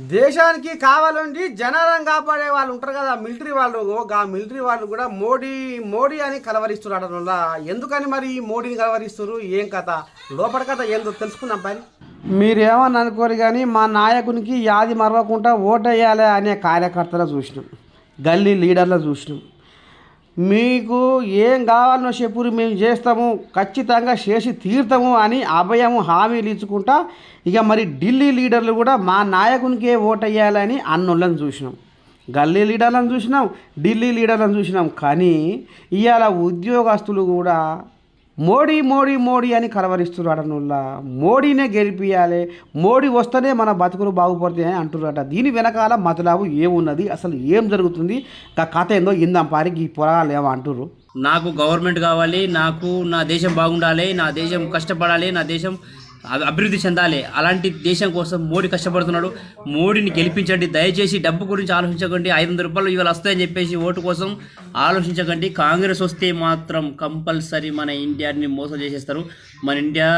దేశానికి కావాలండి జనాలను కాపాడే వాళ్ళు ఉంటారు కదా మిలిటరీ వాళ్ళు. ఆ మిలిటరీ వాళ్ళు కూడా మోడీ మోడీ అని కలవరిస్తున్నారు వల్ల. ఎందుకని మరి మోడీని కలవరిస్తున్నారు? ఏం కథ? లోపల కథ ఏందో తెలుసుకుందాం పని. మీరేమని అనుకోరు కానీ మా నాయకునికి యాది మరవకుండా ఓటేయాలి అనే కార్యకర్తలు చూసినాం. గల్లీ లీడర్లు చూసినాం. మీకు ఏం కావాలనో చెప్పురు మేము చేస్తాము ఖచ్చితంగా చేసి తీరుతాము అని అభయము హామీలు ఇచ్చుకుంటా ఇక మరి ఢిల్లీ లీడర్లు కూడా మా నాయకునికే ఓటేయాలని అన్నోళ్ళని చూసినాం. గల్లీ లీడర్లను చూసినాం ఢిల్లీ లీడర్లను చూసినాం. కానీ ఇవాళ ఉద్యోగస్తులు కూడా మోడీ మోడీ మోడీ అని కలవరిస్తున్నారు అటనుల్లా మోడీనే గెలిపియాలి. మోడీ వస్తేనే మన బతుకులు బాగుపడతాయి అని అంటున్నారట దీని వెనకాల మతలాబు ఏమున్నది? అసలు ఏం జరుగుతుంది? ఆ కథ ఏందో ఇందాం పారికి ఈ పొరగాలు ఏమో అంటుర్రు. నాకు గవర్నమెంట్ కావాలి నాకు నా దేశం బాగుండాలి నా దేశం కష్టపడాలి నా దేశం అభివృద్ధి చెందాలి. అలాంటి దేశం కోసం మోడీ కష్టపడుతున్నాడు. మోడీని గెలిపించండి. దయచేసి డబ్బు గురించి ఆలోచించకండి. ఐదు వందల రూపాయలు ఇవాళ వస్తాయని చెప్పేసి ఓటు కోసం ఆలోచించకండి. కాంగ్రెస్ వస్తే మాత్రం కంపల్సరీ మన ఇండియాని మోసం చేసేస్తారు. మన ఇండియా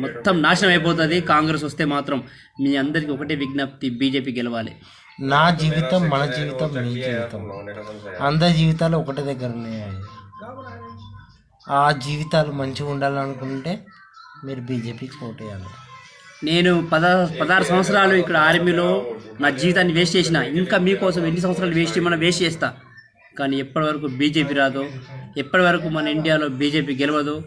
మొత్తం నాశనం అయిపోతుంది. కాంగ్రెస్ వస్తే మాత్రం మీ అందరికీ ఒకటే విజ్ఞప్తి బీజేపీ గెలవాలి. నా జీవితం మన జీవితం మీ జీవితం. అందరి జీవితాలు ఒకటే దగ్గర ఉన్నాయి ఆ జీవితాలు మంచిగా ఉండాలనుకుంటే మీరు బీజేపీకి ఓటేయాలి. నేను పద పదహారు సంవత్సరాలు ఇక్కడ ఆర్మీలో నా జీవితాన్ని వేస్ట్ చేసిన. ఇంకా మీకోసం ఎన్ని సంవత్సరాలు వేస్ట్ చేయమన్నా వేస్ట్ చేస్తా? కానీ ఎప్పటి వరకు బీజేపీ రాదో ఎప్పటి వరకు మన ఇండియాలో బీజేపీ గెలవదు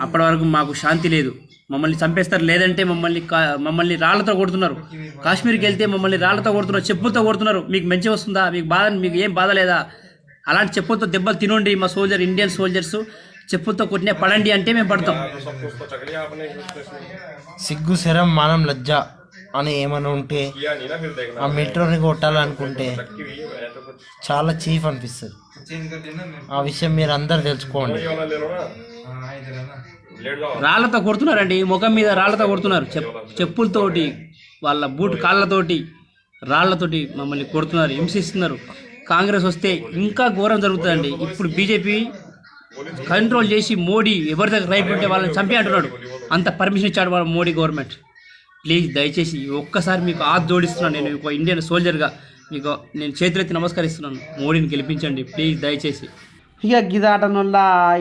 అప్పటి వరకు మాకు శాంతి లేదు. మమ్మల్ని చంపేస్తారు లేదంటే మమ్మల్ని కా- మమ్మల్ని రాళ్ళతో కొడుతున్నారు. కాశ్మీర్కి వెళ్తే మమ్మల్ని రాళ్ళతో కొడుతున్నారు చెప్పులతో కొడుతున్నారు. మీకు మంచి వస్తుందా? మీకు బాధ మీకు ఏం బాధ లేదా? అలాంటి చెప్పులతో దెబ్బలు తినండి మా సోల్జర్ ఇండియన్ సోల్జర్స్ చెప్పులతో కొట్టినే పడండి అంటే మేము పడతాం. సిగ్గు శరం మానం లజ్జ. అని ఏమైనా ఉంటే ఆ మెట్రోని కొట్టాలనుకుంటే చాలా చీఫ్ అనిపిస్తుంది. ఆ విషయం మీరు అందరు తెలుసుకోండి. రాళ్ళతో కొడుతున్నారండి ముఖం మీద రాళ్ళతో కొడుతున్నారు. చెప్ చెప్పులతోటి వాళ్ళ బూట్ కాళ్ళతోటి రాళ్ళతోటి మమ్మల్ని కొడుతున్నారు హింసిస్తున్నారు. కాంగ్రెస్ వస్తే ఇంకా ఘోరం జరుగుతుందండి. ఇప్పుడు బీజేపీ కంట్రోల్ చేసి మోడీ ఎవరి దగ్గర రైట్ ఉంటే వాళ్ళని చంపి అంటున్నాడు అంత పర్మిషన్ ఇచ్చాడు వాళ్ళ మోడీ గవర్నమెంట్. ప్లీజ్ దయచేసి ఒక్కసారి మీకు ఆత్ జోడిస్తున్నాను. నేను ఒక ఇండియన్ సోల్జర్గా మీకు నేను చేతులెత్తి నమస్కరిస్తున్నాను. మోడీని గెలిపించండి. ప్లీజ్ దయచేసి. ఇక గిదాటనుల్ల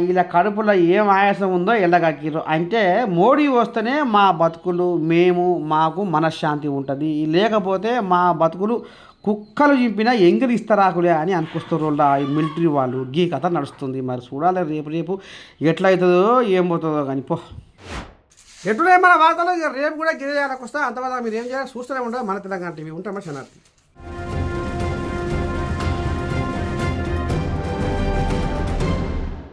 ఇలా కడుపులో ఏం ఆయాసం ఉందో ఎల్లగక్కిరు అంటే మోడీ వస్తేనే మా బతుకులు మేము మాకు మనశ్శాంతి ఉంటుంది. లేకపోతే మా బతుకులు కుక్కలు చింపిన ఎంగిలి ఇస్తరాకులే అని అనుకొస్తున్నారు ఈ మిలిటరీ వాళ్ళు. గీ కథ నడుస్తుంది. మరి చూడాలి రేపు రేపు ఎట్లయితుందో ఏం పోతుందో కానీ పో. ఎటునే మన వార్తలు? ఇక రేపు కూడా గిరిజాలకు వస్తా. అంతవరకు మీరు ఏం చేయాలి? చూస్తూనే ఉంటారు మన తెలంగాణ టీవీ. ఉంటామా శనార్థి